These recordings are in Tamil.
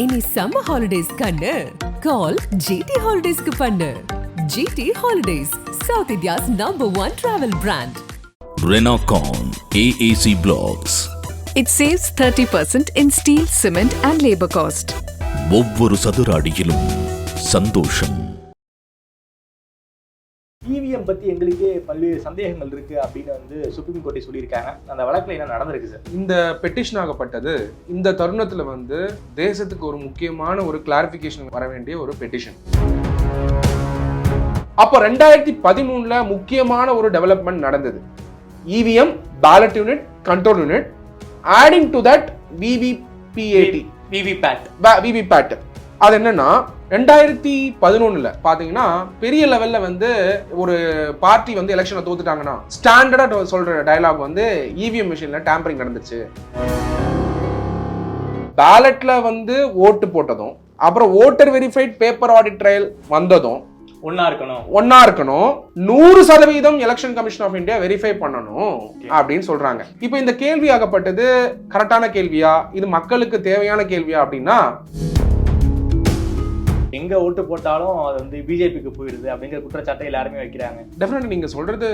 இனி சம்மர் ஹாலிடேஸ் கண்ணு. கால் ஜிடி ஹாலிடேஸ்க்கு பண்ணு. GT holidays South India's number one travel brand Renocon AAC Blocks. It saves 30% in steel, cement, and labor cost. ஒவ்வொரு சதுர அடியிலும் சந்தோஷம். இவிஎம் பத்தி எங்களுக்கே பல்வேறு சந்தேகங்கள் இருக்கு அப்படின்னு வந்து சுப்ரீம் கோர்ட்டை சொல்லியிருக்காங்க. அந்த வழக்குல என்ன நடந்திருக்கு சார்? இந்த பெட்டிஷன் ஆகப்பட்டது இந்த தருணத்துல வந்து தேசத்துக்கு ஒரு முக்கியமான ஒரு கிளாரிபிகேஷன் வர வேண்டிய ஒரு பெட்டிஷன் அப்போ ரெண்டாயிரத்தி பதிமூணுல முக்கியமான ஒரு டெவலப்மெண்ட் நடந்தது. EVM ballot unit control unit adding to that VVPAT VVPAT VVPAT அது என்னன்னா ரெண்டாயிரத்தி பதினொன்னுல பாத்தீங்கன்னா பெரிய லெவல்ல வந்து ஒரு பார்ட்டி வந்து எலெக்ஷனை தோத்துட்டாங்கன்னா ஸ்டாண்டர்டா சொல்ற டயலாக் வந்து இவிஎம் மிஷின்ல டேம்பரிங் நடந்துச்சு. பேலட்ல வந்து ஓட்டு போட்டதும் அப்புறம் voter verified paper audit trial வந்ததும் ஒன்னா இருக்கணும். ஒன்னா இருக்கணும். நூறு சதவீதம் election commission of India verify பண்ணணும் அப்படின்னு சொல்றாங்க. இப்போ இந்த கேள்வி ஆகப்பட்டது கரெக்டான கேள்வியா? இது மக்களுக்கு தேவையான கேள்வியா அப்படின்னா எங்க ஓட்டு போட்டாலும் அது வந்து பிஜேபிக்கு போயிடுது அப்படிங்கிற குற்றச்சாட்டை எல்லாருமே வைக்கிறாங்க. டெஃபினெட்லி நீங்க சொல்றது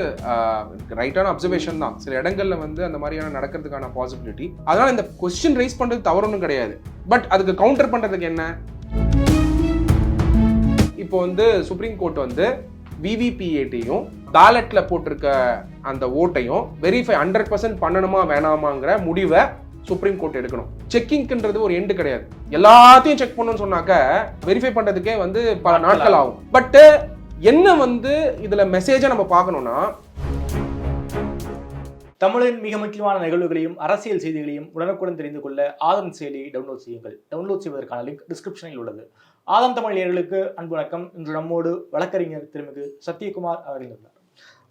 ரைட்டான அப்சர்வேஷன் தான். சில இடங்கள்ல வந்து அந்த மாதிரியான நடக்கிறதுக்கான பாசிபிலிட்டி அதனால இந்த கொஸ்டின் ரைஸ் பண்றது தவறுன்னு கிடையாது. பட் அதுக்கு கவுண்டர் பண்றதுக்கு என்ன? இப்போ வந்து சுப்ரீம் கோர்ட் வந்து விவிபிஏட்டையும் பேலட்ல போட்டிருக்க அந்த ஓட்டையும் வெரிஃபை ஹண்ட்ரட் பர்சன்ட் பண்ணணுமா வேணாமாங்கிற முடிவை சுப்ரீம் கோர்ட் எடுக்கணும். செக்கிங்ன்றது ஒரு எண்டு கிடையாது. எல்லாத்தையும் செக் பண்ணணும்னு சொன்னாக்க வெரிஃபை பண்றதுக்கே வந்து பல நாட்கள் ஆகும். பட் என்ன வந்து இதுல மெசேஜை நம்ம பார்க்கணும்னா தமிழின் மிக முக்கியமான நிகழ்வுகளையும் அரசியல் செய்திகளையும் உடனுக்குடன் தெரிந்து கொள்ள ஆதம் செயலியை டவுன்லோட் செய்யுங்கள். டவுன்லோட் செய்வதற்கான லிங்க் டிஸ்கிரிப்ஷனில் உள்ளது. ஆதம் தமிழ் நேயர்களுக்கு அன்பு வணக்கம். இன்று நம்மோடு வழக்கறிஞர் திருமிகு சத்யகுமார் அவர்கள்.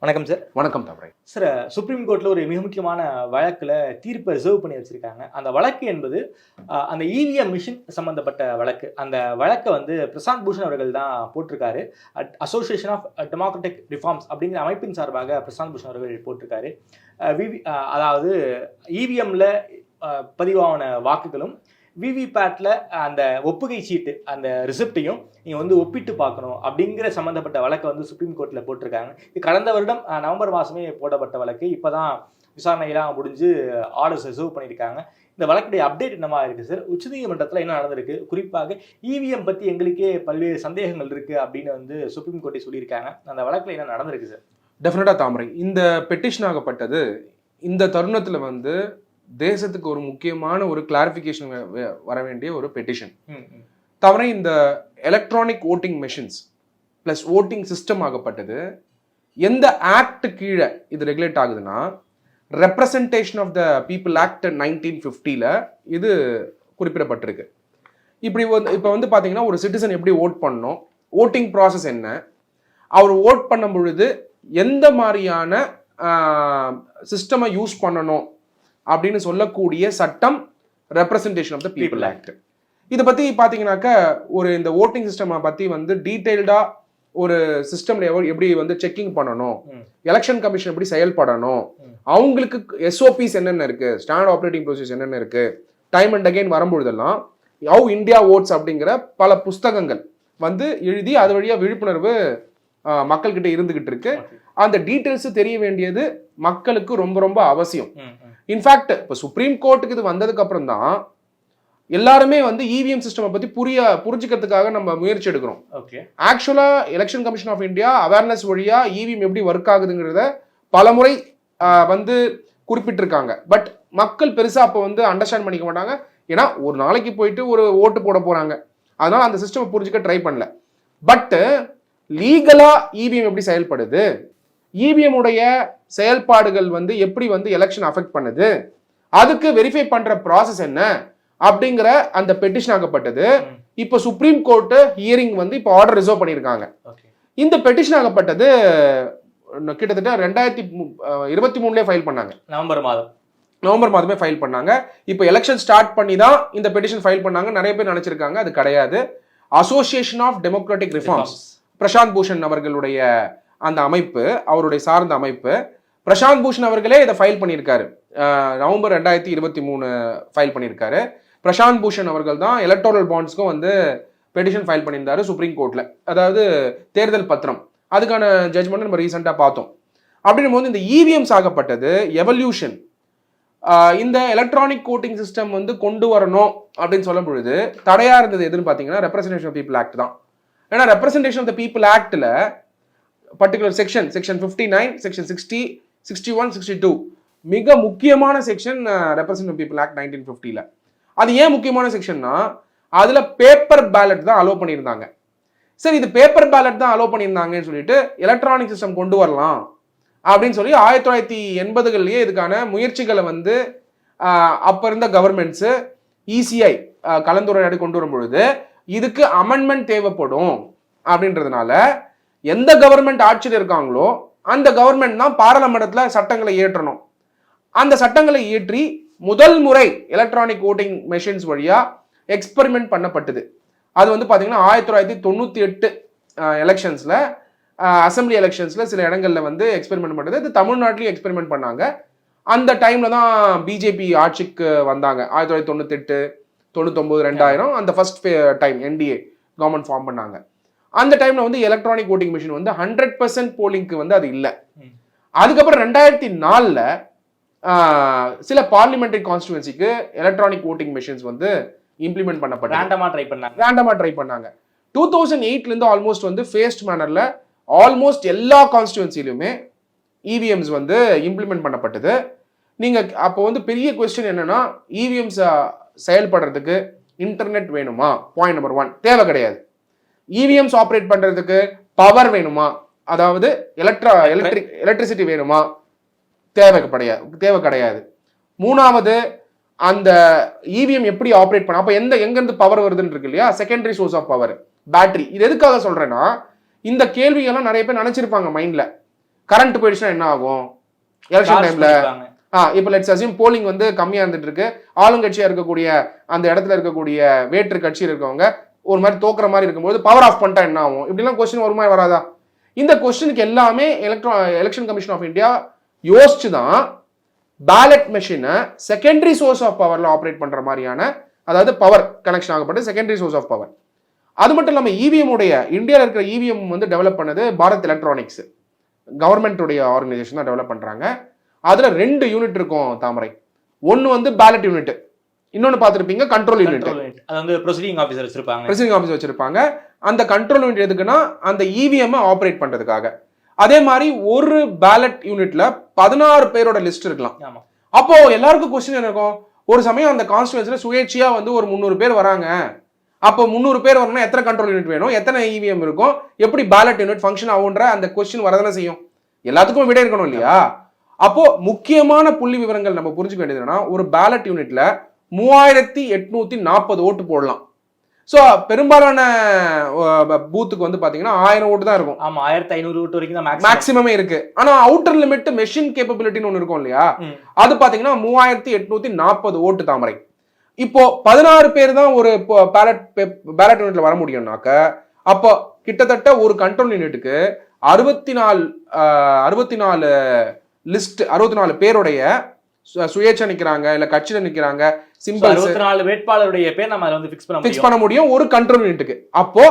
வணக்கம் சார். வணக்கம் தவறை சார் சுப்ரீம் கோர்ட்ல ஒரு மிக முக்கியமான வழக்குல தீர்ப்பை ரிசர்வ் பண்ணி வச்சிருக்காங்க. அந்த வழக்கு என்பது அந்த இவிஎம் மிஷின் சம்பந்தப்பட்ட வழக்கு. அந்த வழக்கை வந்து பிரசாந்த் பூஷன் அவர்கள் தான் போட்டிருக்காரு. அசோசியேஷன் ஆஃப் டெமோக்ராட்டிக் ரிஃபார்ம்ஸ் அப்படிங்கிற அமைப்பின் சார்பாக பிரசாந்த் பூஷன் அவர்கள் போட்டிருக்காரு. விவி அதாவது இவிஎம்ல பதிவான வாக்குகளும் விவிபேட்டில் அந்த ஒப்புகை சீட்டு அந்த ரிசிப்டையும் நீங்கள் வந்து ஒப்பிட்டு பார்க்கணும் அப்படிங்கிற சம்மந்தப்பட்ட வழக்கை வந்து சுப்ரீம் கோர்ட்டில் போட்டிருக்காங்க. இது கடந்த வருடம் நவம்பர் மாதமே போடப்பட்ட வழக்கு. இப்போ தான் விசாரணையெல்லாம் முடிஞ்சு ஆர்டர்ஸ் ரிசர்வ் பண்ணியிருக்காங்க. இந்த வழக்குடைய அப்டேட் என்னமா இருக்குது சார் உச்சநீதிமன்றத்தில் என்ன நடந்திருக்கு? குறிப்பாக இவிஎம் பற்றி எங்களுக்கே பல்வேறு சந்தேகங்கள் இருக்குது அப்படின்னு வந்து சுப்ரீம் கோர்ட்டை சொல்லியிருக்காங்க. அந்த வழக்கில் என்ன நடந்திருக்கு சார் டெஃபினட்டாக தாமரை. இந்த பெட்டிஷன் ஆகப்பட்டது இந்த தருணத்தில் வந்து தேசத்துக்கு ஒரு முக்கியமான ஒரு கிளாரிபிகேஷன் வர வேண்டிய ஒரு பெட்டிஷன். தவிர இந்த electronic voting machines plus voting system ஆகப்பட்டது. எந்த ஆக்ட் கீழே இது ரெகுலேட் ஆகுதுன்னா representation of the people act nineteen ஃபிஃப்டியில் இது குறிப்பிடப்பட்டிருக்கு. இப்படி வந்து இப்போ வந்து பார்த்தீங்கன்னா ஒரு சிட்டிசன் எப்படி ஓட் பண்ணணும்? ஓட்டிங் ப்ராசஸ் என்ன? அவர் ஓட் பண்ணும் பொழுது எந்த மாதிரியான சிஸ்டமை யூஸ் பண்ணணும்? அப்படின்னு சொல்லக்கூடிய சட்டம் representation of the people act இதை பத்தி பாத்தீங்கன்னாக்க ஒரு இந்த ஓட்டிங் சிஸ்டமை பத்தி வந்து டீடைல்டா ஒரு சிஸ்டம்ல எப்படி வந்து செக்கிங் பண்ணணும். எலெக்ஷன் கமிஷன் எப்படி செயல்படணும். அவங்களுக்கு எஸ்ஓபிஸ் என்னென்ன இருக்கு ஸ்டாண்டர்ட் ஆப்ரேட்டிங் ப்ரொசீஸ் என்னென்ன இருக்கு டைம் அண்ட் அகைன் வரும்பொழுதெல்லாம் ஹவு இந்தியா ஓட்ஸ் அப்படிங்கிற பல புஸ்தகங்கள் வந்து எழுதி அது வழியா விழிப்புணர்வு மக்கள்கிட்ட இருந்துகிட்டு இருக்கு. அந்த டீட்டெயில்ஸ் தெரிய வேண்டியது மக்களுக்கு ரொம்ப ரொம்ப அவசியம். இன்ஃபேக்ட் இப்போ சுப்ரீம் கோர்ட்டுக்கு இது வந்ததுக்கு அப்புறம் தான் எல்லாருமே வந்து E இவிஎம் சிஸ்டமை பத்தி புரிய புரிஞ்சுக்கிறதுக்காக நம்ம முயற்சி எடுக்கிறோம். Okay actually election commission of India awareness வழியா இவிஎம் எப்படி ஒர்க் ஆகுதுங்கிறத பலமுறை வந்து குறிப்பிட்டிருக்காங்க. பட் மக்கள் பெருசா அப்போ வந்து அண்டர்ஸ்டாண்ட் பண்ணிக்க மாட்டாங்க. ஏன்னா ஒரு நாளைக்கு போயிட்டு ஒரு ஓட்டு போட போறாங்க. அதனால அந்த சிஸ்டம் புரிஞ்சுக்க ட்ரை பண்ணல. பட் லீகலா இவிஎம் எப்படி செயல்படுது? இவிஎம் உடைய செயல்பாடுகள் வந்து எப்படி வந்து எலெக்ஷன் அஃபெக்ட் பண்ணுது? அதுக்கு வெரிஃபை பண்ற ப்ராசஸ் என்ன? அப்படிங்கிற அந்த பெட்டிஷன் ஆகப்பட்டது. இப்போ சுப்ரீம் கோர்ட்டு ஹியரிங் வந்து இப்போ ஆர்டர் ரிசர்வ் பண்ணியிருக்காங்க. இந்த பெட்டிஷன் ஆகப்பட்டது கிட்டத்தட்ட ரெண்டாயிரத்தி இருபத்தி மூணுலேயே ஃபைல் பண்ணாங்க. நவம்பர் மாதம். நவம்பர் மாதமே ஃபைல் பண்ணாங்க. இப்போ எலெக்ஷன் ஸ்டார்ட் பண்ணி தான் இந்த பெட்டிஷன் ஃபைல் பண்ணாங்க. நிறைய பேர் நினைச்சிருக்காங்க. அது கிடையாது. Association of democratic reforms Prashant Bhushan அவர்களுடைய அந்த அமைப்பு அவருடைய சார்ந்த அமைப்பு பிரசாந்த் பூஷன் அவர்களே இதை ஃபைல் பண்ணியிருக்காரு. நவம்பர் ரெண்டாயிரத்தி இருபத்தி மூணு ஃபைல் பண்ணியிருக்காரு. பிரசாந்த் பூஷன் அவர்கள் தான் எலக்ட்ரல் பாண்ட்ஸ்க்கும் வந்து பெட்டிஷன் ஃபைல் பண்ணியிருந்தாரு சுப்ரீம் கோர்ட்டில் அதாவது தேர்தல் பத்திரம். அதுக்கான ஜட்ஜ்மெண்ட் நம்ம ரீசெண்டாக பார்த்தோம். அப்படின்னும் போது இந்த இவிஎம்ஸ் ஆகப்பட்டது எவல்யூஷன் இந்த எலக்ட்ரானிக் கோட்டிங் சிஸ்டம் வந்து கொண்டு வரணும் அப்படின்னு சொல்லும் பொழுது தடையாக இருந்தது எதுன்னு பார்த்தீங்கன்னா ரெப்ரசன்டேஷன் ஆஃப் பீப்புள் ஆக்ட் தான். ஏன்னா ரெப்ரசன்டேஷன் ஆஃப் த பீப்புள் ஆக்டில் particular section section fifty nine section sixty sixty one sixty two மிக முக்கியமான section represent people act nineteen ஃபிஃப்டியில் அது ஏன் முக்கியமான செக்ஷன்னா அதில் பேப்பர் பேலட் தான் அலோவ் பண்ணியிருந்தாங்க. சரி இது பேப்பர் பேலட் தான் அலோவ் பண்ணியிருந்தாங்கன்னு சொல்லிட்டு எலக்ட்ரானிக் சிஸ்டம் கொண்டு வரலாம் அப்படின்னு சொல்லி ஆயிரத்தி தொள்ளாயிரத்தி எண்பதுகள்லேயே இதுக்கான முயற்சிகளை வந்து uh, அப்போ இருந்த கவர்மெண்ட்ஸு இசிஐ uh, கலந்துரையாடி கொண்டு வரும் பொழுது இதுக்கு அமெண்ட்மெண்ட் தேவைப்படும் அப்படின்றதுனால எந்த கவர்மெண்ட் ஆட்சியில் இருக்காங்களோ அந்த கவர்மெண்ட் தான் பாராளுமன்றத்தில் சட்டங்களை இயற்றணும். அந்த சட்டங்களை இயற்றி முதல் முறை எலக்ட்ரானிக் ஓட்டிங் மெஷின்ஸ் வழியாக எக்ஸ்பெரிமெண்ட் பண்ணப்பட்டது. அது வந்து பார்த்தீங்கன்னா ஆயிரத்தி தொள்ளாயிரத்தி தொண்ணூற்றி எட்டு எலெக்ஷன்ஸில் அசம்பிளி எலெக்ஷன்ஸில் சில இடங்களில் வந்து எக்ஸ்பெரிமெண்ட் பண்ணுறது இது தமிழ்நாட்டிலையும் எக்ஸ்பெரிமெண்ட் பண்ணாங்க. அந்த டைமில் தான் பிஜேபி ஆட்சிக்கு வந்தாங்க. ஆயிரத்தி தொள்ளாயிரத்தி தொண்ணூத்தெட்டு தொண்ணூத்தொம்பது ரெண்டாயிரம் அந்த first time NDA government form பண்ணாங்க. அந்த டைம்ல வந்து எலக்ட்ரானிக் ஓட்டிங் மிஷின் வந்து ஹண்ட்ரட் பர்சன்ட் போலிங்க்கு வந்து அது இல்லை. அதுக்கப்புறம் ரெண்டாயிரத்தி நாலில் சில பார்லிமெண்டரி கான்ஸ்டிடுவன்சிக்கு எலக்ட்ரானிக் ஓட்டிங் மிஷின்ஸ் வந்து இம்ப்ளிமெண்ட் பண்ணப்பட்டது. ரேண்டமா ட்ரை பண்ணாங்க. ரேண்டமா ட்ரை பண்ணாங்க. டூ தௌசண்ட் எயிட்லேருந்து ஆல்மோஸ்ட் வந்து ஃபேஸ்ட் மேனர்ல ஆல்மோஸ்ட் எல்லா கான்ஸ்டிடுவன்சிலையுமே இவிஎம்ஸ் வந்து இம்ப்ளிமெண்ட் பண்ணப்பட்டது. நீங்க அப்போ வந்து பெரிய கொஸ்டின் என்னன்னா E இவிஎம்ஸ் செயல்படுறதுக்கு இன்டர்நெட் வேணுமா? பாயிண்ட் நம்பர் ஒன் தேவை கிடையாது. இவிஎம்ஸ் ஆப்ரேட் பண்றதுக்கு பவர் வேணுமா? அதாவது எலக்ட்ரா எலக்ட்ரிக் எலக்ட்ரிசிட்டி வேணுமா? தேவை கிடையாது தேவை கிடையாது. மூணாவது அந்த இவிஎம் எப்படி ஆப்ரேட் பண்ண அப்ப எந்த எங்க இருந்து பவர் வருதுன்னு இருக்கு இல்லையா? Secondary source of power battery இது எதுக்காக சொல்றேன்னா இந்த கேள்விகள்லாம் நிறைய பேர் நினைச்சிருப்பாங்க மைண்ட்ல கரண்ட் போயிடுச்சுன்னா என்ன ஆகும்? எலெக்ஷன் டைம்ல. ஆ இப்போ லெட்ஸ் அசியூம் போலிங் வந்து கம்மியா இருந்துட்டு இருக்கு. ஆளுங்கட்சியா இருக்கக்கூடிய அந்த இடத்துல இருக்கக்கூடிய வேற்று கட்சியில் இருக்கவங்க ஒரு மாதிரி தோக்குற மாதிரி இருக்கும்போது பவர் ஆஃப் பண்ணிட்டா என்ன ஆகும்? இப்படிலாம் கொஸ்டின் வருமா வராதா? இந்த கொஸ்டினுக்கு எல்லாமே electro election commission of India யோசிச்சு தான் பேலட் மெஷினை செகண்டரி சோர்ஸ் ஆஃப் பவர்ல ஆப்ரேட் பண்ற மாதிரியான அதாவது பவர் கனெக்ஷன் ஆகப்பட்ட செகண்டரி சோர்ஸ் ஆஃப் பவர் அது மட்டும் இல்லாமல் இவிஎம் உடைய இந்தியாவில் இருக்கிற இவிஎம் வந்து டெவலப் பண்ணது பாரத் எலக்ட்ரானிக்ஸ் கவர்மெண்ட்டுடைய ஆர்கனைசேஷன் தான் டெவலப் பண்ணுறாங்க அதில் ரெண்டு யூனிட் இருக்கும் தாமரை. ஒன்று வந்து பேலட் யூனிட் இன்னொன்னு பார்த்திருப்பீங்க கண்ட்ரோல் யூனிட். அது வந்து ப்ரொசீடிங் ஆஃபீஸர் வச்சிருப்பாங்க. பிரசிடிங் ஆஃபீஸ் வச்சிருப்பாங்க. அந்த கண்ட்ரோல் யூனிட் எதுக்குன்னா அந்த E இவிஎம் ஆப்ரேட் பண்றதுக்காக. அதே மாதிரி ஒரு பேலட் யூனிட்ல பதினாறு பேரோட லிஸ்ட் இருக்கலாம். அப்போ எல்லாருக்கும் கொஸ்டின் இருக்கும்? ஒரு சமயம் அந்த கான்ஸ்டியூன்சில சுயேட்சையா வந்து ஒரு முந்நூறு பேர் வராங்க. அப்போ முந்நூறு பேர் வரணும்னா எத்தனை கண்ட்ரோல் யூனிட் வேணும்? எத்தனை இவிஎம் இருக்கும்? எப்படி பேலட் யூனிட் ஃபங்க்ஷன் ஆகுன்ற அந்த கொஸ்டின் வரதானே செய்யும். எல்லாத்துக்கும் விடை இருக்கணும் இல்லையா? அப்போ முக்கியமான புள்ளி விவரங்கள் நம்ம புரிஞ்சுக்க வேண்டியது என்னன்னா ஒரு பேலட் யூனிட்ல மூவாயிரத்தி எட்நூத்தி நாற்பது ஓட்டு போடலாம். ஸோ பெரும்பாலான பூத்துக்கு வந்து பாத்தீங்கன்னா ஆயிரம் ஓட்டு தான் இருக்கும். ஆமா ஆயிரத்தி ஐநூறு ஓட்டு வரைக்கும் தான் மேக்ஸிமம் இருக்கு. ஆனா அவுட்டர் லிமிட் மெஷின் கேப்பபிலிட்டின்னு ஒன்று இருக்கும் இல்லையா. அது பாத்தீங்கன்னா மூவாயிரத்தி எட்நூத்தி நாற்பது ஓட்டு தாமரை. இப்போ பதினாறு பேர் தான் ஒரு பேலட் பேலட் யூனிட்ல வர முடியும்னாக்க அப்போ கிட்டத்தட்ட ஒரு கண்ட்ரோல் யூனிட்டுக்கு அறுபத்தி நாலு அறுபத்தி நாலு லிஸ்ட் அறுபத்தி நாலு பேருடைய சுயேட்சை நிக்கிறாங்க இல்ல கட்சியில நிக்கிறாங்க சிம்பிள்ஸ் அறுபத்தி நாலு வேட்பாளருடைய பேர் நம்ம அதில் வந்து ஃபிக்ஸ் பண்ண ஃபிக்ஸ் பண்ண முடியும். ஒரு கண்ட்ரோல் யூனிட்டுக்கு அப்போ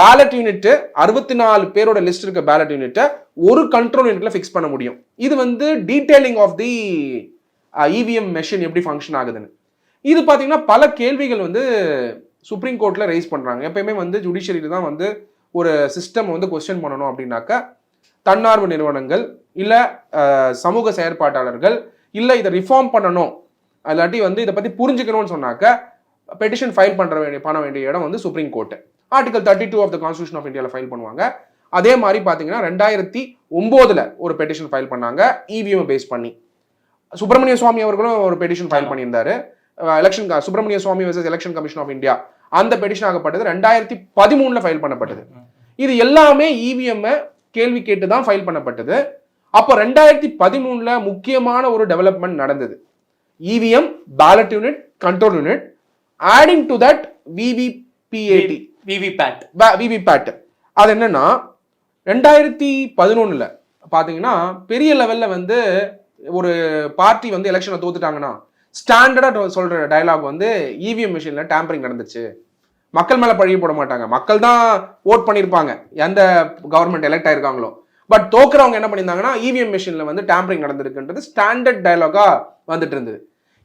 பேலட் யூனிட் அறுபத்தி நாலு பேரோட லிஸ்ட் இருக்க பேலட் யூனிட்டை ஒரு கண்ட்ரோல் யூனிட்ல ஃபிக்ஸ் பண்ண முடியும். இது வந்து detailing of the EVM machine எப்படி ஃபங்க்ஷன் ஆகுதுன்னு. இது பார்த்தீங்கன்னா பல கேள்விகள் வந்து சுப்ரீம் கோர்ட்ல ரைஸ் பண்றாங்க. எப்பயுமே வந்து ஜுடிஷியரியில தான் வந்து ஒரு சிஸ்டம் வந்து கொஸ்டின் பண்ணணும் அப்படின்னாக்கா தன்னார்வ நிறுவனங்கள் இல்ல சமூக செயற்பாட்டாளர்கள் இல்ல இதை ரிஃபார்ம் பண்ணணும் இல்லாட்டி வந்து இதை பத்தி புரிஞ்சுக்கணும்னு சொன்னாக்க பெட்டிஷன் ஃபைல் பண்ற வேண்டிய பண்ண வேண்டிய இடம் வந்து supreme court article thirty two of the constitution of இந்தியாவில் ஃபைல் பண்ணுவாங்க. அதே மாதிரி பார்த்தீங்கன்னா ரெண்டாயிரத்தி ஒம்போதுல ஒரு பெட்டிஷன் ஃபைல் பண்ணாங்க இவிஎம் பேஸ் பண்ணி. சுப்பிரமணிய சுவாமி அவர்களும் ஒரு பெட்டிஷன் ஃபைல். பண்ணியிருந்தாரு. Election Subramanian Swamy versus election commission of India அந்த பெட்டிஷன் ஆகப்பட்டது ரெண்டாயிரத்தி பதிமூணுல ஃபைல் பண்ணப்பட்டது. இது எல்லாமே இவிஎம் கேள்வி கேட்டு தான் ஃபைல் பண்ணப்பட்டது. அப்போ ரெண்டாயிரத்தி பதிமூணுல முக்கியமான ஒரு டெவலப்மெண்ட் நடந்தது. EVM ballot unit control unit adding to that VVPAT VVPAT VVPAT அது என்னன்னா ரெண்டாயிரத்தி பதினொன்னுல பாத்தீங்கன்னா பெரிய லெவல்ல வந்து ஒரு பார்ட்டி வந்து எலெக்ஷனை தோத்துட்டாங்கன்னா ஸ்டாண்டர்டா சொல்ற டயலாக் வந்து இவிஎம் மிஷின்ல டேம்பரிங் நடந்துச்சு. மக்கள் மேல பழி போட மாட்டாங்க. மக்கள் தான் ஓட் பண்ணியிருப்பாங்க எந்த கவர்மெண்ட் எலெக்ட் ஆயிருக்காங்களோ. பட் தோக்குறவங்க என்ன பண்ணியிருந்தாங்கன்னா இவிஎம் மிஷினில் வந்து டேம்பரிங் நடந்திருக்குன்றது ஸ்டாண்டர்ட் டயலாகா வந்துட்டு இருந்தது.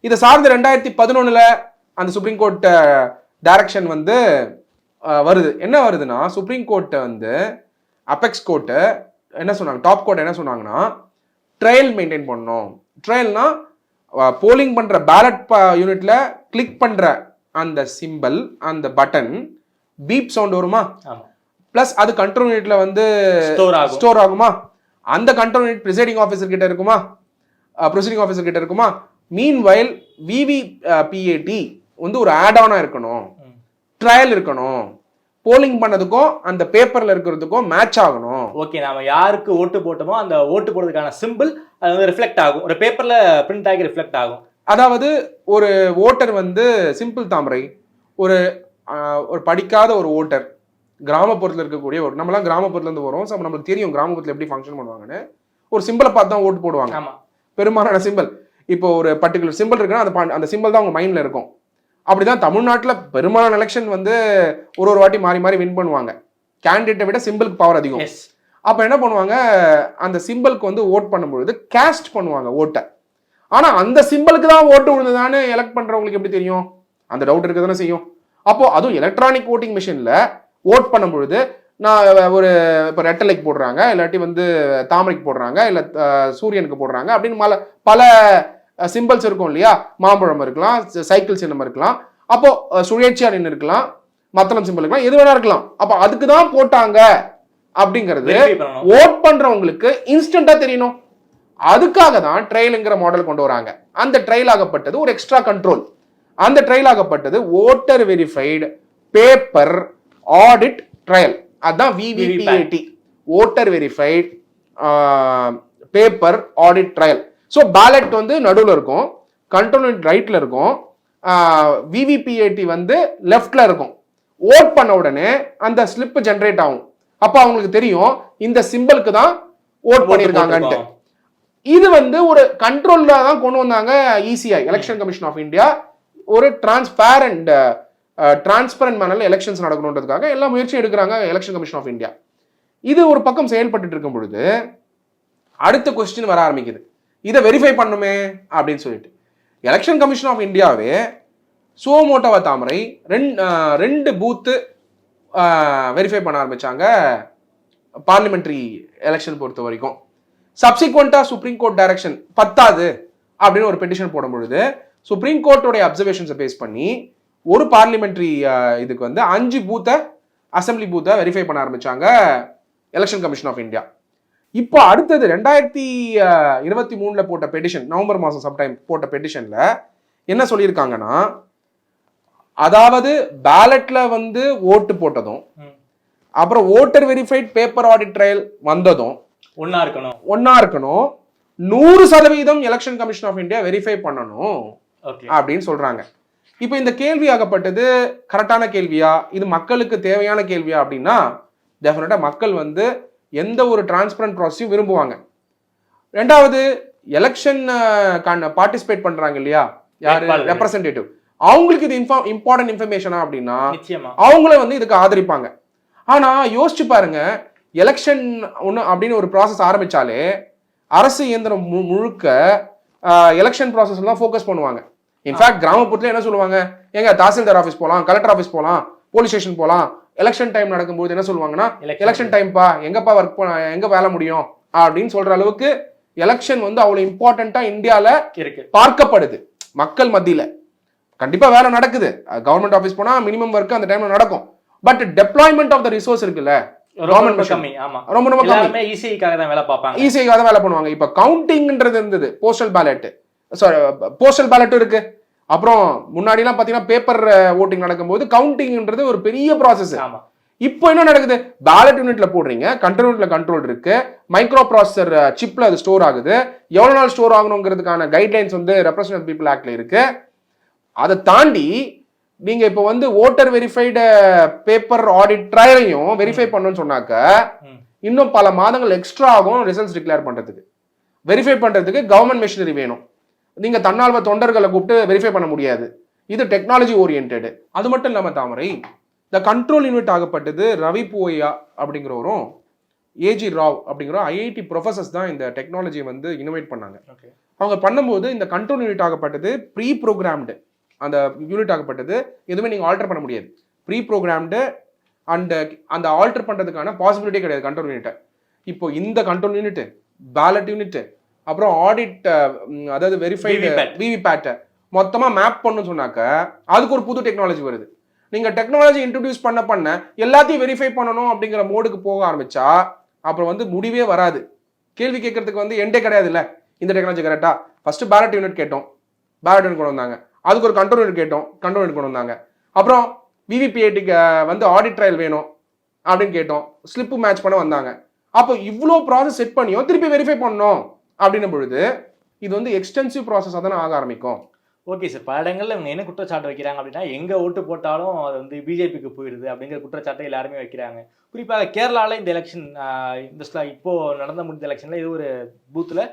இதை சார்ந்து ரெண்டாயிரத்தி பதினொன்னில் அந்த சுப்ரீம் கோர்ட் டைரக்ஷன் வந்து வருது. என்ன வருதுன்னா சுப்ரீம் கோர்ட்டை வந்து அபெக்ஸ் கோர்ட்டு என்ன சொன்னாங்க டாப் கோர்ட் என்ன சொன்னாங்கன்னா ட்ரையல் மெயின்டைன் பண்ணணும். ட்ரையல்னா போலிங் பண்ணுற பேலட் யூனிட்ல கிளிக் பண்ணுற அந்த சிம்பல் அந்த பட்டன் பீப் சவுண்ட் வருமா? பிளஸ் அது கண்ட்ரோல் யூனிட்ல வந்து. ஸ்டோர் ஆகுமா. அந்த கண்ட்ரோல் யூனிட் ப்ரிசைடிங் ஆஃபீஸர் கிட்ட இருக்குமா? ப்ரொசீடிங் ஆஃபீஸர் கிட்ட இருக்குமா? மீன் வயல் விவி பிஏடி வந்து ஒரு ஆட் ஆனா இருக்கணும். ட்ரையல் இருக்கணும். போலிங் பண்ணதுக்கும் அந்த பேப்பர்ல இருக்கிறதுக்கும் மேட்ச் ஆகணும். ஓகே நாம யாருக்கு ஓட்டு போட்டோமோ அந்த ஓட்டு போடுறதுக்கான சிம்பிள் அது வந்து ரிஃப்ளெக்ட் ஆகும். ஒரு பேப்பர்ல பிரிண்ட் ஆகி ரிஃப்ளெக்ட் ஆகும். அதாவது ஒரு ஓட்டர் வந்து சிம்பிள் தாமரை. ஒரு ஒரு படிக்காத ஒரு ஓட்டர் கிராமப்புறத்தில் இருக்கக்கூடிய ஒரு நம்மலாம் கிராமப்புறத்துல இருந்து வரோம். ஸோ நம்மளுக்கு தெரியும் கிராமப்புறத்தில் எப்படி ஃபங்க்ஷன் பண்ணுவாங்கன்னு. ஒரு சிம்பிளை பார்த்து தான் ஓட்டு போடுவாங்க. பெரும்பாலான சிம்பிள் இப்போ ஒரு பர்டிகுலர் சிம்பிள் இருக்குன்னா அந்த அந்த சிம்பிள் தான் அவங்க மைண்ட்ல இருக்கும். அப்படிதான் தமிழ்நாட்டில் பெரும்பாலான எலெக்ஷன் வந்து ஒரு ஒரு வாட்டி மாறி மாறி வின் பண்ணுவாங்க. கேண்டிடேட்டை விட சிம்பிளுக்கு பவர் அதிகம். அப்ப என்ன பண்ணுவாங்க? அந்த சிம்பிளுக்கு வந்து ஓட் பண்ணும்பொழுது கேஸ்ட் பண்ணுவாங்க ஓட்டை ஆனா அந்த சிம்பிளுக்கு தான் ஓட்டு விழுந்ததான்னு எலெக்ட் பண்றவங்களுக்கு எப்படி தெரியும்? அந்த டவுட் இருக்க தானே செய்யும். அப்போ அதுவும் எலக்ட்ரானிக் ஓட்டிங் மிஷின்ல ஓட் பண்ணும்பொழுது நான் ஒரு இப்போ ரெட்டலைக்கு போடுறாங்க இல்லாட்டி வந்து தாமரைக்கு போடுறாங்க இல்லை சூரியனுக்கு போடுறாங்க அப்படின்னு பல பல சிம்பிள்ஸ் இருக்கும் இல்லையா? மாம்பழம் இருக்கலாம் சைக்கிள் சின்னம் இருக்கலாம். அப்போ அஹ், சுழற்சியா நின்று இருக்கலாம் மத்தளம் சிம்பிள் இருக்கலாம் எது வேணா இருக்கலாம். அப்போ அதுக்கு தான் போட்டாங்க அப்படிங்கிறது. ஓட் பண்றவங்களுக்கு இன்ஸ்டன்டா தெரியணும். அதுக்காக தான் ட்ரையலுங்கிற மாடல் கொண்டு வராங்க. அந்த ட்ரையல் ஆகப்பட்டது ஒரு எக்ஸ்ட்ரா கண்ட்ரோல் அந்த trial ஆகப்பட்டது voter verified paper audit trial அதான் VVPAT voter verified paper audit trial so ballot வந்து நடுவில் இருக்கும். கண்ட்ரோல் ரைட்ல இருக்கும். விவிபிஏடி வந்து லெஃப்ட்ல இருக்கும். ஓட் பண்ண உடனே அந்த ஸ்லிப் ஜென்ரேட் ஆகும். அப்போ அவங்களுக்கு தெரியும் இந்த சிம்பிளுக்கு தான் ஓட் பண்ணியிருக்காங்கன்ட்டு. இது வந்து ஒரு கண்ட்ரோல்ல தான் கொண்டு வந்தாங்க ECI election commission of India ஒரு டிரான்ஸ்பேரண்ட் டிரான்ஸ்பரண்ட் மேனரில் எலெக்ஷன்ஸ் நடக்கணுன்றதுக்காக எல்லா முயற்சியும் எடுக்கிறாங்க எலெக்ஷன் கமிஷன் ஆஃப் இந்தியா இது ஒரு பக்கம் செயல்பட்டு இருக்கும் பொழுது அடுத்த கொஸ்டின் வர ஆரம்பிக்குது. இதை வெரிஃபை பண்ணுமே அப்படின்னு சொல்லிட்டு. எலெக்ஷன் கமிஷன் ஆஃப் இந்தியாவே சுவமோட்டோவ தாமரை ரெண்டு ரெண்டு பூத்து வெரிஃபை பண்ண ஆரம்பிச்சாங்க பார்லிமெண்ட்ரி எலெக்ஷன் பொறுத்த வரைக்கும். சப்சிக்வெண்ட்டாக சுப்ரீம் கோர்ட் டைரக்ஷன் பத்தாது அப்படின்னு ஒரு பெட்டிஷன் போடும் பொழுது சுப்ரீம் கோர்ட்டோடைய அப்சர்வேஷன்ஸை பேஸ் பண்ணி ஒரு பார்லிமெண்ட்ரி இதுக்கு வந்து அஞ்சு பூத்தை அசெம்பிளி பூத்தை வெரிஃபை பண்ண ஆரம்பிச்சாங்க எலெக்ஷன் கமிஷன் ஆஃப் இந்தியா இப்போ அடுத்தது ரெண்டாயிரத்தி இருபத்தி மூணில் போட்ட பெட்டிஷன் நவம்பர் மாதம் சம்டைம் போட்ட பெட்டிஷனில் என்ன சொல்லியிருக்காங்கன்னா அதாவது பேலட்ல வந்து ஓட்டு போட்டதும். அப்புறம் voter verified paper audit trial வந்ததும் ஒண்ணா இருக்கணும். ஒன்னா இருக்கணும் நூறு சதவீதம் election commission of India verify பண்ணணும் அப்படின்னு சொல்றாங்க. இப்போ இந்த கேள்வி ஆகப்பட்டது கரெக்டான கேள்வியா? இது மக்களுக்கு தேவையான கேள்வியா அப்படின்னா டெஃபினட்டா மக்கள் வந்து எந்த ஒரு டிரான்ஸ்பரண்ட் ப்ராசஸையும் விரும்புவாங்க. ரெண்டாவது எலெக்ஷன் பார்ட்டிசிபேட் பண்றாங்க இல்லையா? யாரு. ரெப்ரசன்டேட்டிவ் அவங்களுக்கு இது இன்ஃபா இம்பார்ட்டன்ட் இன்ஃபர்மேஷனா அப்படின்னா அவங்கள வந்து இதுக்கு ஆதரிப்பாங்க. ஆனா யோசிச்சு பாருங்க எலெக்ஷன் ஒன்று அப்படின்னு ஒரு ப்ராசஸ் ஆரம்பிச்சாலே அரசு இயந்திரம் முழுக்க எலெக்ஷன் ப்ராசஸ் தான் ஃபோக்கஸ் பண்ணுவாங்க. இன்ஃபேக்ட் கிராமப்புறத்துல என்ன சொல்லுவாங்க? எங்க தாசில்தார் ஆஃபீஸ் போகலாம் கலெக்டர் ஆஃபீஸ் போகலாம் போலீஸ் ஸ்டேஷன் போகலாம் எலெக்ஷன் டைம் நடக்கும்போது என்ன சொல்லுவாங்கன்னா. எலெக்ஷன் டைம்ப்பா எங்கப்பா ஒர்க் எங்க வேலை முடியும்? அப்படின்னு சொல்ற அளவுக்கு எலெக்ஷன் வந்து அவ்வளவு இம்பார்ட்டண்டா இந்தியால இருக்கு. பார்க்கப்படுது. மக்கள் மத்தியில. கண்டிப்பா வேலை நடக்குது. கவர்மெண்ட் ஆபீஸ் போனா மினிமம் ஒர்க் அந்த டைம்ல நடக்கும். But deployment of the resource இருக்குல்ல? ரொம்ப ரொம்ப. கம்மி ரொம்ப ரொம்ப கம்மி. ஈஸிக்காக தான் வேலை பார்ப்பாங்க. ஈஸியாக தான் வேலை பண்ணுவாங்க. இப்ப கவுண்டிங்ன்றது இருந்தது போஸ்டல் பேலட் சாரி போஸ்டல் பேலட்டும் இருக்கு. அப்புறம் முன்னாடிலாம் பாத்தீங்கன்னா பேப்பர் ஓட்டிங் நடக்கும்போது கவுண்டிங்ன்றது ஒரு பெரிய ப்ராசஸ் ஆமா. இப்போ என்ன நடக்குது? பேலட் யூனிட்ல போடுறீங்க கண்ட்ரோல் யூனிட்ல கண்ட்ரோல் இருக்கு மைக்ரோ ப்ராசஸர் சிப்ல அது ஸ்டோர் ஆகுது. எவ்வளவு நாள் ஸ்டோர் ஆகணுங்கிறதுக்கான கைட்லைன்ஸ் வந்து ரெப்ரசன்ட் பீப்புள் ஆக்ட்ல இருக்கு. அதை தாண்டி நீங்க இப்போ வந்து ஓட்டர் வெரிஃபைடு பேப்பர் ஆடிட் ட்ரையலையும் வெரிஃபை பண்ணணும்னு சொன்னாக்க. இன்னும் பல மாதங்கள் எக்ஸ்ட்ரா ஆகும் ரிசல்ட்ஸ் டிக்ளேர் பண்றதுக்கு. வெரிஃபை பண்றதுக்கு கவர்மெண்ட் மிஷினரி வேணும். நீங்க தன்னார்வ தொண்டர்களை கூப்பிட்டு வெரிஃபை பண்ண முடியாது. இது டெக்னாலஜி ஓரியன்ட் அது மட்டும் இல்லாம தாமரை இந்த கண்ட்ரோல் யூனிட் ஆகப்பட்டது ரவி போயா அப்படிங்கிறவரும் ஏஜி ராவ் அப்படிங்கிற ஐஐடி ப்ரொஃபசர்ஸ் தான் இந்த டெக்னாலஜியை வந்து இனோவேட் பண்ணாங்க. அவங்க பண்ணும்போது இந்த கண்ட்ரோல் யூனிட் ஆகப்பட்டது ப்ரீ ப்ரோக்ராம்டு அந்த யூனிட் ஆகப்பட்டது எதுவுமே நீங்கள் ஆல்டர் பண்ண முடியாது. ப்ரீ ப்ரோக்ராம்டு அண்ட் அந்த ஆல்டர் பண்ணுறதுக்கான பாசிபிலிட்டி கிடையாது கண்ட்ரோல் யூனிட்டை இப்போ இந்த கண்ட்ரோல் யூனிட் பேலட் யூனிட் அப்புறம் ஆடிட் அதாவது வெரிஃபைடு VVPAT. விவிபேட்டை மொத்தமாக மேப் பண்ணணும்னு சொன்னாக்க அதுக்கு ஒரு புது டெக்னாலஜி வருது. நீங்கள் டெக்னாலஜி இன்ட்ரடியூஸ் பண்ண பண்ண எல்லாத்தையும் வெரிஃபை பண்ணணும் அப்படிங்கிற மோடுக்கு போக ஆரம்பிச்சா அப்புறம் வந்து முடிவே வராது. கேள்வி கேட்கறதுக்கு வந்து எண்டே கிடையாது இல்ல இந்த டெக்னாலஜி கரெக்டா ஃபர்ஸ்ட் பேலட் யூனிட் கேட்டோம். பேலட் யூனிட் கொண்டு வந்தாங்க. அதுக்கு ஒரு கண்ட்ரோல் யூனிட் கேட்டோம். கண்ட்ரோல் யூனிட் கொண்டு வந்தாங்க. அப்புறம் விவிபிஐடிக்கு வந்து ஆடிட் ட்ரையல் வேணும் அப்படின்னு கேட்டோம். ஸ்லிப்பு மேட்ச் பண்ண வந்தாங்க. அப்போ இவ்வளோ ப்ராசஸ் செட் பண்ணியும் திருப்பி வெரிஃபை பண்ணணும். அப்படின்னும் பொழுது இது வந்து எக்ஸ்டென்சிவ் ப்ராசஸாக தானே ஆக ஆரம்பிக்கும். ஓகே சார் பல இடங்களில் இவங்க என்ன குற்றச்சாட்டு வைக்கிறாங்க அப்படின்னா எங்கே ஓட்டு போட்டாலும் அது வந்து பிஜேபிக்கு போயிடுது அப்படிங்கிற குற்றச்சாட்டை எல்லாருமே வைக்கிறாங்க. குறிப்பாக கேரளாவில் இந்த எலெக்ஷன் இந்த இப்போது நடந்த முடிந்த எலெக்ஷனில் இது ஒரு பூத்தில்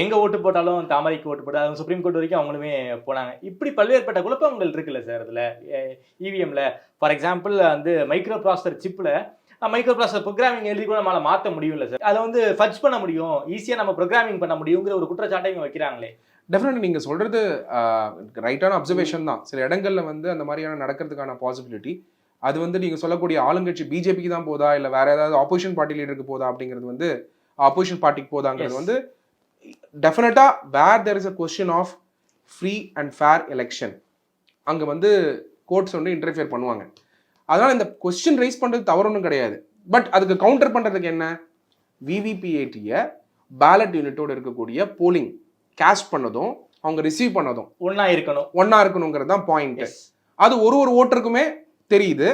எங்கே ஓட்டு போட்டாலும் தாமரைக்கு ஓட்டு போட்டு அது சுப்ரீம் கோர்ட் வரைக்கும் அவங்களுமே போனாங்க. இப்படி பல்வேறுபட்ட குழப்பங்கள் இருக்குல்ல சார் இதில் இவிஎம்ல ஃபார் எக்ஸாம்பிள் வந்து மைக்ரோ ப்ராசர் சிப்பில் மைக்ரோ ப்ராசஸர் ப்ரோக்ராமிங் எழுதி கூட நம்மளால மாற்ற முடியும்ல சார் அதை வந்து ஃபர்ஸ்ட் பண்ண முடியும். ஈஸியாக நம்ம ப்ரோக்ராமிங் பண்ண முடியுங்கிற ஒரு குற்றச்சாட்டை இவங்க வைக்கிறாங்களே டெஃபினெட்லி நீங்கள் சொல்கிறது ரைட்டான அப்சர்வேஷன் தான். சில இடங்கள்ல வந்து அந்த மாதிரியான நடக்கிறதுக்கான பாசிபிலிட்டி அது வந்து நீங்கள் சொல்லக்கூடிய ஆளுங்கட்சி பிஜேபிக்கு தான் போதா இல்லை வேற ஏதாவது ஆப்போசிஷன் பார்ட்டி லீடருக்கு போதா அப்படிங்கிறது வந்து ஆப்போசிஷன் பார்ட்டிக்கு போதாங்கிறது. வந்து டெஃபினட்டாக where there is a question of free and fair election அங்கே வந்து கோர்ட்ஸ் வந்து இன்டர்ஃபியர் பண்ணுவாங்க. அதனால் இந்த கொஸ்டின் ரைஸ் பண்ணுறது தவறு ஒன்றும் கிடையாது. பட் அதுக்கு கவுண்டர் பண்ணுறதுக்கு என்ன? விவிபிஏடியை பேலட் யூனிட்டோட இருக்கக்கூடிய போலிங் கேஷ் பண்ணதும் அவங்க ரிசீவ் பண்ணதும் ஒண்ணா இருக்கணும். ஒண்ணா இருக்கணுங்கிறது தான் பாயிண்ட். அது ஒரு ஒரு ஓட்டருக்குமே தெரியுது.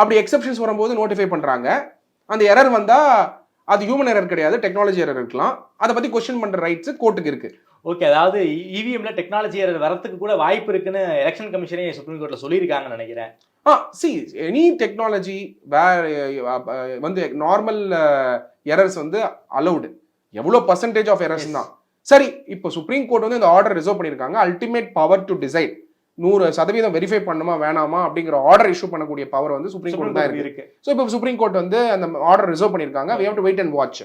அப்படி எக்ஸெப்ஷன்ஸ் வரும்போது நோட்டிஃபை பண்றாங்க. அந்த எரர் வந்தா அது ஹியூமன் எரர் கிடையாது டெக்னாலஜி எரர் இருக்கலாம். அதை பத்தி கொஸ்டின் பண்ற ரைட்ஸ் கோர்ட்டுக்கு இருக்கு. ஓகே அதாவது இவிஎம்ல டெக்னாலஜி வரத்துக்கு கூட வாய்ப்பு இருக்குன்னு எலெக்ஷன் கமிஷனே சுப்ரீம் கோர்ட்ல சொல்லியிருக்காங்கன்னு நினைக்கிறேன். Ah see any technology way வந்து நார்மல் எரர்ஸ் வந்து அலௌடு எவ்வளோ பர்சன்டேஜ் ஆஃப் எரர்ஸ். தான். சரி இப்போ சுப்ரீம் கோர்ட் வந்து இந்த ஆர்டர் ரிசர்வ் பண்ணியிருக்காங்க. அல்டிமேட் பவர் டு டிசைட் நூறு சதவீதம் வெரிஃபை பண்ணுமா வேணாமா அப்படிங்கிற ஆர்டர் இஷ்யூ பண்ணக்கூடிய பவர் வந்து சுப்ரீம் கோர்ட் தான் இருக்கு. ஸோ இப்போ சுப்ரீம் கோர்ட் வந்து அந்த ஆர்டர் ரிசர்வ் பண்ணியிருக்காங்க. We have to wait and watch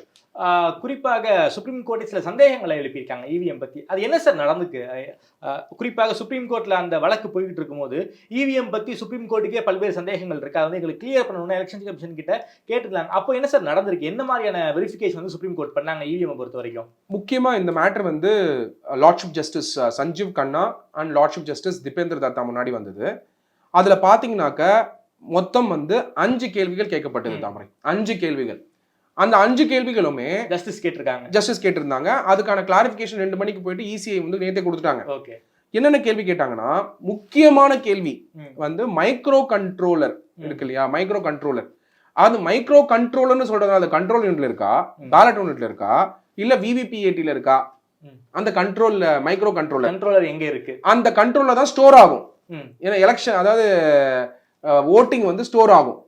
குறிப்பாக சுப்ரீம் கோர்ட்டில் சில சந்தேகங்களை எழுப்பியிருக்காங்க. இவிஎம் பற்றி அது என்ன சார் நடந்துக்கு? குறிப்பாக சுப்ரீம் கோர்ட்டில் அந்த வழக்கு போய்கிட்டு இருக்கும்போது இவிஎம் பற்றி சுப்ரீம் கோர்ட்டுக்கே பல்வேறு சந்தேகங்கள் இருக்குது அதை வந்து எங்களுக்கு கிளியர் பண்ணணும்னு எலெக்ஷன் கமிஷன் கிட்ட கேட்டுருந்தாங்க. அப்போ என்ன சார் நடந்திருக்கு? என்ன மாதிரியான வெரிஃபிகேஷன் வந்து சுப்ரீம் கோர்ட் பண்ணாங்க இவிஎம் பொறுத்த வரைக்கும்? முக்கியமாக இந்த மேட்டர் வந்து lordship justice Sanjiv Khanna and lordship justice Dipendra Datta முன்னாடி வந்தது. அதில் பார்த்தீங்கன்னாக்க மொத்தம் வந்து அஞ்சு கேள்விகள் கேட்கப்பட்டது தாமரை. அஞ்சு கேள்விகள். அந்த அஞ்சு கேள்விகளுமே ஜஸ்டிஸ் கேட்டிருக்காங்க. ஜஸ்டிஸ் கேட்டிருந்தாங்க. அதுக்கான கிளாரிஃபிகேஷன் ரெண்டு மணிக்கு போயிட்டு இசிஐ வந்து நேத்தே கொடுத்துட்டாங்க. ஓகே என்னென்ன கேள்வி கேட்டாங்கன்னா முக்கியமான கேள்வி. வந்து மைக்ரோ கண்ட்ரோலர். இருக்கு இல்லையா? மைக்ரோ கண்ட்ரோலர் அது மைக்ரோ கண்ட்ரோலர்னு சொல்றது அது கண்ட்ரோல் யூனிட்ல இருக்கா. பேலட் யூனிட்ல இருக்கா? இல்ல விவிபிஏடில இருக்கா. அந்த கண்ட்ரோல் மைக்ரோ கண்ட்ரோலர் கண்ட்ரோலர் எங்க இருக்கு? அந்த கண்ட்ரோல்ல தான் ஸ்டோர் ஆகும். ஏன்னா எலெக்ஷன் அதாவது ஓட்டிங் வந்து ஸ்டோர் ஆகும்.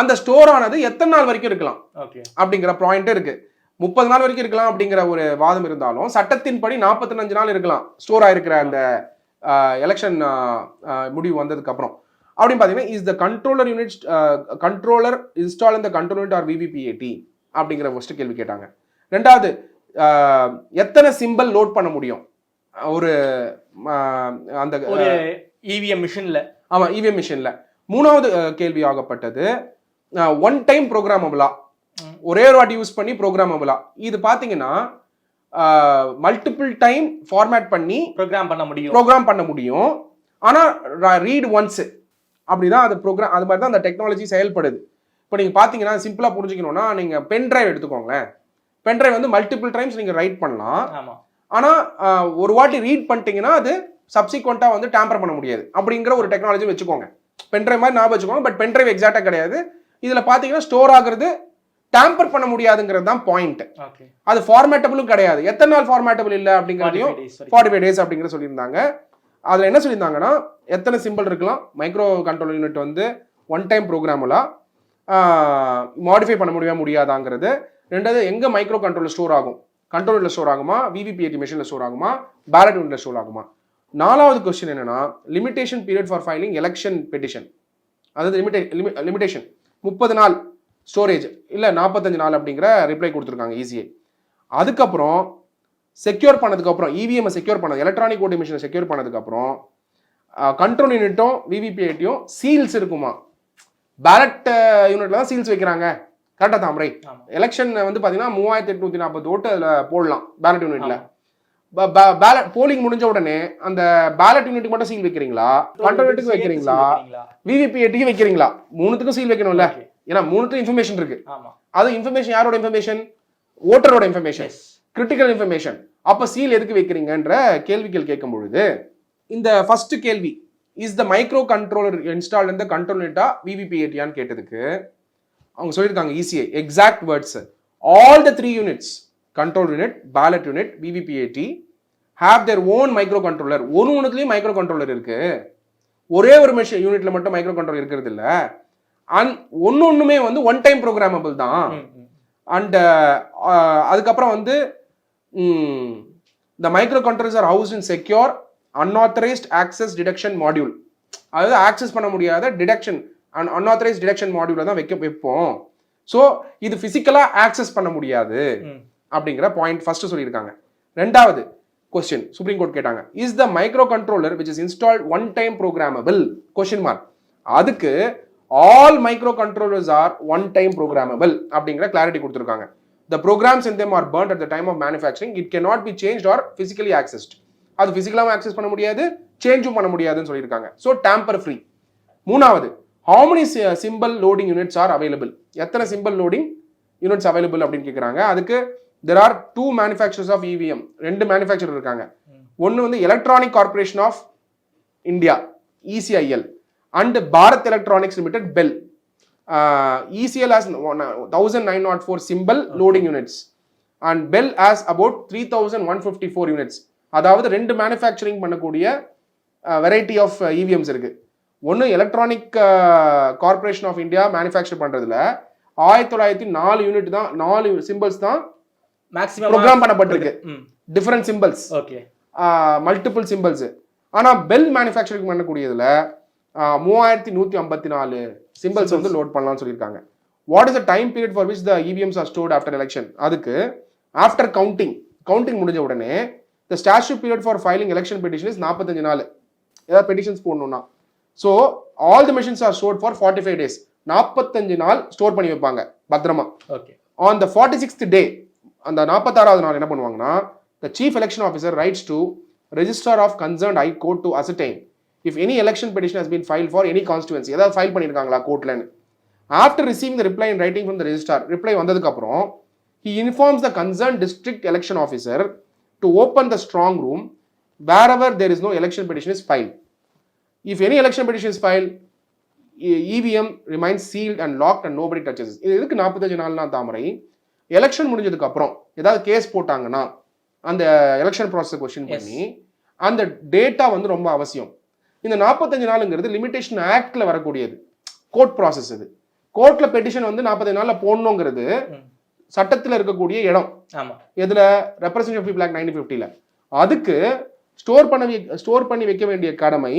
அந்த ஸ்டோர் ஆனது எத்தனை நாள் வரைக்கும் இருக்கலாம்? அப்படிங்கிற பாயிண்ட் இருக்கு. முப்பது நாள் வரைக்கும் இருக்கலாம் அப்படிங்கிற ஒரு வாதம் இருந்தாலும் சட்டத்தின்படி நாற்பத்தஞ்சு நாள் இருக்கலாம் ஸ்டோர் ஆயிருக்கிற அந்த எலெக்ஷன் முடிவு வந்ததுக்கு அப்புறம். அப்படின்னு பார்த்தீங்கன்னா is the controller unit controller install இந்த கண்ட்ரோல் யூனிட் ஆர் விபிபிஏடி அப்படிங்கிற ஃபர்ஸ்ட் கேள்வி கேட்டாங்க. ரெண்டாவது எத்தனை சிம்பிள் லோட் பண்ண முடியும்? ஒரு அந்த ஒரு இவிஎம் மிஷின்ல ஆமா இவிஎம் மிஷின்ல மூணாவது கேள்வி ஆகப்பட்டது ஒன் டைம் ப்ரோக்ராமபிளா. ஒரே ஒரு வாட்டி யூஸ் பண்ணி ப்ரோக்ராமபிளா இது பாத்தீங்கன்னா மல்டிபிள் டைம் ஃபார்மேட் பண்ணி ப்ரோக்ராம் பண்ண முடியும். ப்ரோக்ராம் பண்ண முடியும். ஆனா ரீட் ஒன்ஸ் அப்படிதான் அது ப்ரோக்ராம் அது மாதிரி தான் அந்த டெக்னாலஜி செயல்படுது. இப்போ நீங்க பாத்தீங்கன்னா சிம்பிளா புரிஞ்சுக்கணும்னா நீங்க பென் டிரைவ் எடுத்துக்கோங்களேன். பென் டிரைவ் வந்து மல்டிபிள் டைம்ஸ் நீங்க ரைட் பண்ணலாம். ஆமா. ஆனா ஆஹ், ஒரு வாட்டி ரீட் பண்ணிட்டீங்கன்னா அது சப்சிக்வெண்டா வந்து டேம்பர் பண்ண முடியாது. அப்படிங்கிற ஒரு டெக்னாலஜி வச்சுக்கோங்க. பென்ட்ரைவ் மாதிரி ஞாபகம் வச்சுக்கோங்க பட் பென்ட்ரைவ் எக்ஸாக்டா கிடையாது. இதுல பாத்தீங்கன்னா ஸ்டோர் ஆகுறது டேம்பர் பண்ண முடியாதுங்கிறது தான் பாயிண்ட் அது ஃபார்மேட்டபிளும் கிடையாது. எத்தனை நாள் ஃபார்மேட்டபிள் இல்லை அப்படிங்கிறதையும் ஃபார்ட்டி ஃபைவ் டேஸ் அப்படிங்கிற சொல்லியிருந்தாங்க. அதில் என்ன சொல்லியிருந்தாங்கன்னா எத்தனை சிம்பிள் இருக்கலாம்? மைக்ரோ கண்ட்ரோல் யூனிட் வந்து ஒன் டைம் ப்ரோக்ராமுலாம் மாடிஃபை பண்ண முடியுமா முடியாதாங்கிறது. ரெண்டாவது எங்கே மைக்ரோ கண்ட்ரோல் ஸ்டோர் ஆகும்? கண்ட்ரோல் யூனிட்ல ஸ்டோர் ஆகுமா விவிபிஏடி மிஷினில் ஸ்டோர் ஆகுமா? பேலட் யூனிட்ல ஸ்டோர் ஆகுமா? நாலாவது கொஸ்டின் என்னன்னா limitation period for filing election petition அதாவது லிமிடே லிமிடேஷன் முப்பது நாள் ஸ்டோரேஜ் இல்லை நாற்பத்தஞ்சு நாள் அப்படிங்கிற ரிப்ளை கொடுத்துருக்காங்க ஈஸியே அதுக்கப்புறம் செக்யூர் பண்ணதுக்கப்புறம் இவிஎம் செக்யூர் பண்ணது எலக்ட்ரானிக் ஓட்டிங் மிஷினை செக்யூர் பண்ணதுக்கப்புறம் கண்ட்ரோல் யூனிட்டும் விவிபிஐடியும் சீல்ஸ் இருக்குமா? பேலட் யூனிட்ல தான் சீல்ஸ் வைக்கிறாங்க. கரெக்டாக தாமரை. எலெக்ஷன் வந்து பார்த்தீங்கன்னா மூவாயிரத்தி எட்நூத்தி நாற்பது ஓட்டு அதில் போடலாம் பேலட் யூனிட்ல ஆமா. பேலட் போலிங் முடிஞ்ச உடனே அந்த பேலட் யூனிட்டுக்கு மட்டும் சீல் வைக்கிறீங்களா? கண்ட்ரோல் யூனிட்டுக்கு வைக்கிறீங்களா? விவிபிஐடிக்கு வைக்கிறீங்களா? மூணுத்துக்கும் சீல் வைக்கணும்ல. ஏன்னா மூணுத்துக்கும் இன்ஃபர்மேஷன் இருக்கு. அது இன்ஃபர்மேஷன் யாரோட இன்ஃபர்மேஷன் ஓட்டரோட இன்ஃபர்மேஷன் கிரிட்டிக்கல் இன்ஃபர்மேஷன் அப்ப சீல் எதுக்கு வைக்கிறீங்கன்ற கேள்விகள் கேட்கும் பொழுது இந்த ஃபர்ஸ்ட் கேள்வி is the micro controller install இந்த கண்ட்ரோல் யூனிட்டா விவிபிஏடியான்னு கேட்டதுக்கு அவங்க சொல்லியிருக்காங்க ECI exact words all the three units control unit ballot unit VVPAT have their own micro controller ஒரு ஒன்றுத்துலேயும் மைக்ரோ கண்ட்ரோலர் இருக்கு. ஒரே ஒரு மெஷின் யூனிட்ல மட்டும் மைக்ரோ கண்ட்ரோல் இருக்கிறது இல்ல. அண்ட் ஒன்னு ஒண்ணுமே வந்து ஒன் டைம் ப்ரோக்ராமபிள் தான். ம், ம். அண்ட் அதுக்கப்புறம் வந்து the micro controls are house in secure unauthorised access detection module அதாவது ஆக்சஸ் பண்ண முடியாத டிடக்ஷன் அன் அன்ஆத்தரைஸ்ட் டிடக்ஷன் மாடியூல தான் வைக்க வைப்போம். ஸோ இது ஃபிசிக்கலாக ஆக்சஸ் பண்ண முடியாது. அப்படிங்கிற பாயிண்ட் ஃபர்ஸ்ட் சொல்லியிருக்காங்க. ரெண்டாவது கொஸ்டின் சுப்ரீம் கோர்ட் கேட்டாங்க. Is the micro controller which is installed one time programmable question mark அதுக்கு all micro controllers are one time programmable அப்படிங்கிற கிளாரிட்டி கொடுத்துருக்காங்க. The programs in them are burnt at the time of manufacturing it can not be change or physically accessed அது பிசிக்கலாகவும் ஆக்சஸ் பண்ண முடியாது சேஞ்சும் பண்ண முடியாதுன்னு சொல்லியிருக்காங்க. ஸோ டேம்பர் ஃப்ரீ மூணாவது how many symbol loading units are available எத்தனை சிம்பிள் லோடிங் யூனிட்ஸ் அவைலபிள் அப்படின்னு கேட்குறாங்க அதுக்கு there are two manufacturers of EVM ரெண்டு மேனுஃபேக்சர் இருக்காங்க. ஒன்று வந்து Electronic Corporation of India ECIL and Bharat Electronics Limited BEL ECIL has thousand nine nought four symbol loading units and BEL has about three thousand one fifty four units அதாவது ரெண்டு மேனுஃபேக்சரிங் பண்ணக்கூடிய வெரைட்டி ஆஃப் இவிஎம்ஸ் இருக்கு. ஒன்று Electronic Corporation of India manufacturer பண்றதுல ஆயிரத்தி தொள்ளாயிரத்தி நாலு யூனிட் தான் நாலு சிம்பிள்ஸ் தான் மேக்ஸிமம் ப்ரோக்ராம் பண்ணப்பட்டிருக்கு. Different symbols okay multiple symbols ஆனால் பெல் மேனுஃபேக்சரிங் பண்ணக்கூடியதுல மூவாயிரத்தி நூற்றி ஐம்பத்தி நாலு சிம்பிள்ஸ் வந்து லோட் பண்ணலாம்னு சொல்லியிருக்காங்க. What is the time period for which the EVMs are stored after election அதுக்கு ஆஃப்டர் கவுண்டிங் கவுண்டிங் முடிஞ்ச உடனே the statute period for filing election petition is நாற்பத்தஞ்சு நாள். ஏதாவது பெட்டிஷன்ஸ் போடணும்னா. So all the machines are stored for forty five days நாற்பத்தஞ்சு நாள் ஸ்டோர் பண்ணி வைப்பாங்க பத்திரமா. Okay on the forty sixth day அந்த நாற்பத்தாறாவது நாள் என்ன பண்ணுவாங்கன்னா the chief election officer writes to registrar of concern high court to ascertain if any election petition has been file for any constituency ஏதாவது ஃபைல் பண்ணியிருக்காங்களா கோர்ட்லன்னு after receiving the reply in writing from the registrar reply வந்ததுக்கப்புறம் he informs the concern district election officer to open the strong room wherever there is no election petition is file if any election petition is file EVM remains sealed and locked and nobody touches இது எதுக்கு நாற்பத்தஞ்சு நாள்னா தாமரை? எலெக்ஷன் முடிஞ்சதுக்கு அப்புறம் ஏதாவது கேஸ் போட்டாங்கன்னா அந்த எலெக்ஷன் ப்ராசஸ் கொஸ்டின். பண்ணி அந்த டேட்டா வந்து ரொம்ப அவசியம். இந்த நாற்பத்தஞ்சு நாளுங்கிறது லிமிடேஷன் ஆக்ட்ல வரக்கூடியது. கோர்ட் ப்ராசஸ் இது. கோர்ட்ல பெட்டிஷன் வந்து நாற்பத்தஞ்சு நாள்ல போடணுங்கிறது. சட்டத்தில் இருக்கக்கூடிய இடம். ஆமா. எதுல? ரெப்ரசன்டேட்டிவ் பீப்புள் ஆக்ட் நைன்டீன் ஃபிஃப்டியில் அதுக்கு ஸ்டோர் பண்ண ஸ்டோர் பண்ணி வைக்க வேண்டிய கடமை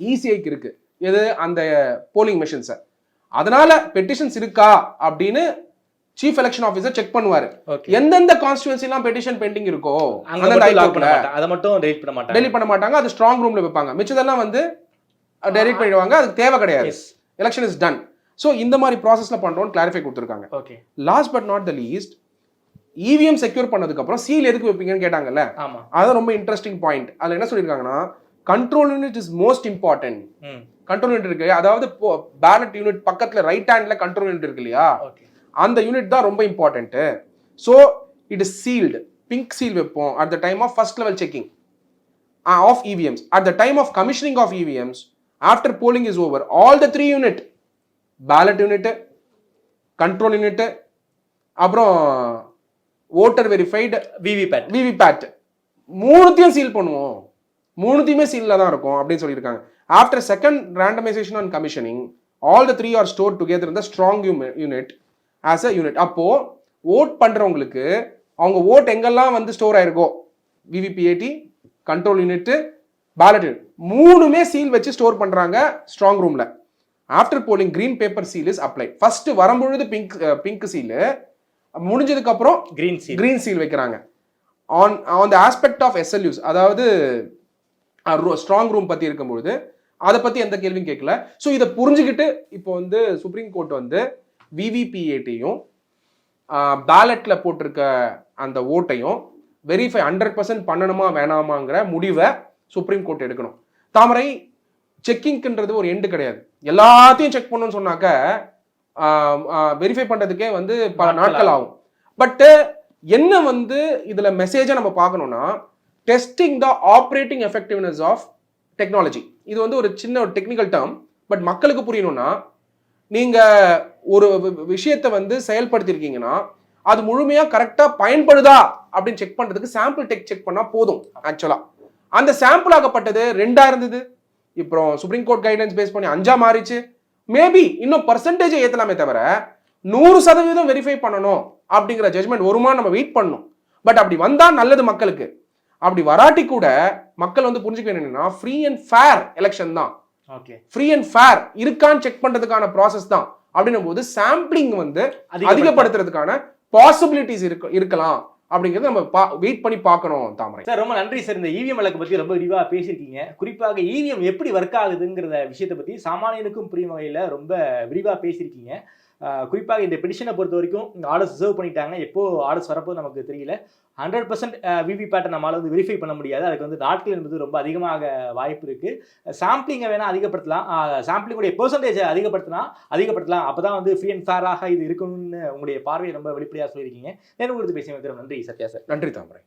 இசிஐக்கு இருக்கு. எது? அந்த போலிங் மெஷின்ஸை அதனால பெட்டிஷன்ஸ் இருக்கா? அப்படின்னு சீஃப் எலெக்ஷன் ஆஃபீஸர் செக் பண்ணுவாரு. எந்தெந்த கான்ஸ்டுவன்சி எல்லாம் பெட்டிஷன் பெண்டிங் இருக்கோ அதை மட்டும் டெலிட் பண்ண மாட்டாங்க. டெலிட் பண்ண மாட்டாங்க. அது ஸ்ட்ராங் ரூம்ல வைப்பாங்க. மிச்சதெல்லாம் வந்து டெலிட் பண்ணிடுவாங்க. அதுக்கு தேவை கிடையாது. எலெக்ஷன் இஸ் டன் ஸோ இந்த மாதிரி ப்ராசஸ்ல பண்றோம்னு கிளாரிஃபை கொடுத்துருக்காங்க. Okay last but not the least EVM secure பண்ணதுக்கு அப்புறம் சீல் எதுக்கு வைப்பீங்கன்னு கேட்டாங்கல்ல? ஆமா. அது ரொம்ப இன்ட்ரெஸ்டிங் பாயிண்ட் அதுல என்ன சொல்லியிருக்காங்கன்னா control unit is most important control unit இருக்கு. அதாவது பேலட் யூனிட் பக்கத்துல ரைட் ஹேண்ட்ல கண்ட்ரோல் யூனிட் இருக்கு இல்லையா? அந்த யூனிட் தான் ரொம்ப important so it is sealed pink seal வைப்போம். At the time of first level checking of EVMs at the time of commissioning of EVMs after polling is over all the three unit ballot unit control unit அப்புறம் ஓட்டர் வெரிஃபைடு விவிபேட் விவிபேட் மூணுத்தையும் சீல் பண்ணுவோம். மூணுத்தையுமே சீலில் தான் இருக்கும் அப்படின்னு சொல்லியிருக்காங்க. After second randomisation and commissioning all the three are store together இந்த strong unit as a unit அப்போ ஓட் பண்றவங்களுக்கு அவங்க ஓட் எங்கெல்லாம் வந்து ஸ்டோர் ஆயிருக்கோ விவிபிஏடி கண்ட்ரோல் யூனிட் பேலட் மூணுமே சீல் வச்சு ஸ்டோர் பண்றாங்க ஸ்ட்ராங் ரூம்ல after polling green paper seal is apply first வரும்பொழுது பிங்க் பிங்க் சீலு முடிஞ்சதுக்கு அப்புறம் கிரீன் சீல் கிரீன் சீல் வைக்கிறாங்க. On on the aspect of SLUs அதாவது ஸ்ட்ராங் ரூம் பத்தி இருக்கும்பொழுது அதை பத்தி எந்த கேள்வியும் கேட்கல ஸோ இதை புரிஞ்சுக்கிட்டு இப்போ வந்து சுப்ரீம் கோர்ட் வந்து விவிபிஏட்டையும் பேலட்ல போட்டிருக்க அந்த ஓட்டையும் வெரிஃபை ஹண்ட்ரட் பர்சன்ட் பண்ணணுமா வேணாமாங்கிற முடிவை சுப்ரீம் கோர்ட் எடுக்கணும். தாமரை செக்கிங்ன்றது ஒரு எண்டு கிடையாது. எல்லாத்தையும் செக் பண்ணணும்னு சொன்னாக்க வெரிஃபை பண்றதுக்கே வந்து பல நாட்கள் ஆகும். பட் என்ன வந்து இதுல மெசேஜை நம்ம பார்க்கணும்னா testing the operating effectiveness of technology இது வந்து ஒரு சின்ன ஒரு டெக்னிக்கல் டேர்ம் பட் மக்களுக்கு புரியணும்னா நீங்கள் ஒரு விஷயத்தை வந்து செயல்படுத்தியிருக்கீங்கன்னா அது முழுமையாக கரெக்டாக பயன்படுதா அப்படின்னு செக் பண்ணுறதுக்கு சாம்பிள் டெக் செக் பண்ணால் போதும் ஆக்சுவலாக அந்த சாம்பிள் ஆகப்பட்டது ரெண்டாக இருந்தது. இப்போ சுப்ரீம் கோர்ட் கைட்லைன்ஸ் பேஸ் பண்ணி அஞ்சா மாறிச்சு. மேபி இன்னும் பர்சன்டேஜ் ஏற்றலாமே தவிர நூறு சதவீதம் வெரிஃபை பண்ணணும் அப்படிங்கிற ஜட்மெண்ட் வருமா நம்ம வெயிட் பண்ணணும். பட் அப்படி வந்தால் நல்லது மக்களுக்கு. அப்படி வராட்டி கூட மக்கள் வந்து புரிஞ்சுக்க என்னன்னா ஃப்ரீ அண்ட் ஃபேர் எலெக்ஷன் தான். ஃப்ரீ அண்ட் ஃபேர் இருக்கான்னு செக் பண்றதுக்கான ப்ராசஸ் தான். அப்படின்னும் போது சாம்பிளிங் வந்து அதிகப்படுத்த- அதிகப்படுத்துறதுக்கான பாசிபிலிட்டிஸ் இருக்கு இருக்கலாம். அப்படிங்கறத நம்ம வெயிட் பண்ணி பார்க்கணும் தாமரை. சார் ரொம்ப நன்றி சார். இந்த இவிஎம் வழக்கு பத்தி ரொம்ப விரிவாக பேசியிருக்கீங்க. குறிப்பாக இவிஎம் எப்படி ஒர்க் ஆகுதுங்கிறத விஷயத்தை பத்தி சாமானியனுக்கும் புரியும் வகையில் ரொம்ப விரிவாக பேசியிருக்கீங்க. குறிப்பாக இந்த பெடிஷனை பொறுத்த வரைக்கும் ஆர்டர்ஸ் ரிசர்வ் பண்ணிட்டாங்க எப்போ ஆர்டர்ஸ் வரப்போ நமக்கு தெரியல. ஹண்ட்ரட் பர்சன்ட் விவி பேட்டை வந்து வெரிஃபை பண்ண முடியாது. அதுக்கு வந்து நாட்கள் என்பது ரொம்ப அதிகமாக வாய்ப்பு இருக்குது சாம்பிளிங்கை வேணால் அதிகப்படுத்தலாம். சாம்பிளிங்குடைய பெர்சன்டேஜை அதிகப்படுத்தினா அதிகப்படுத்தலாம். அப்போ தான் வந்து ஃப்ரீ அண்ட் ஃபேராக இது இருக்கணும்னு உங்களுடைய பார்வையை ரொம்ப வெளிப்படையாக சொல்லியிருக்கீங்க. நேரம் கொடுத்து பேசிய நன்றி சத்யா சார். நன்றி தாமரை.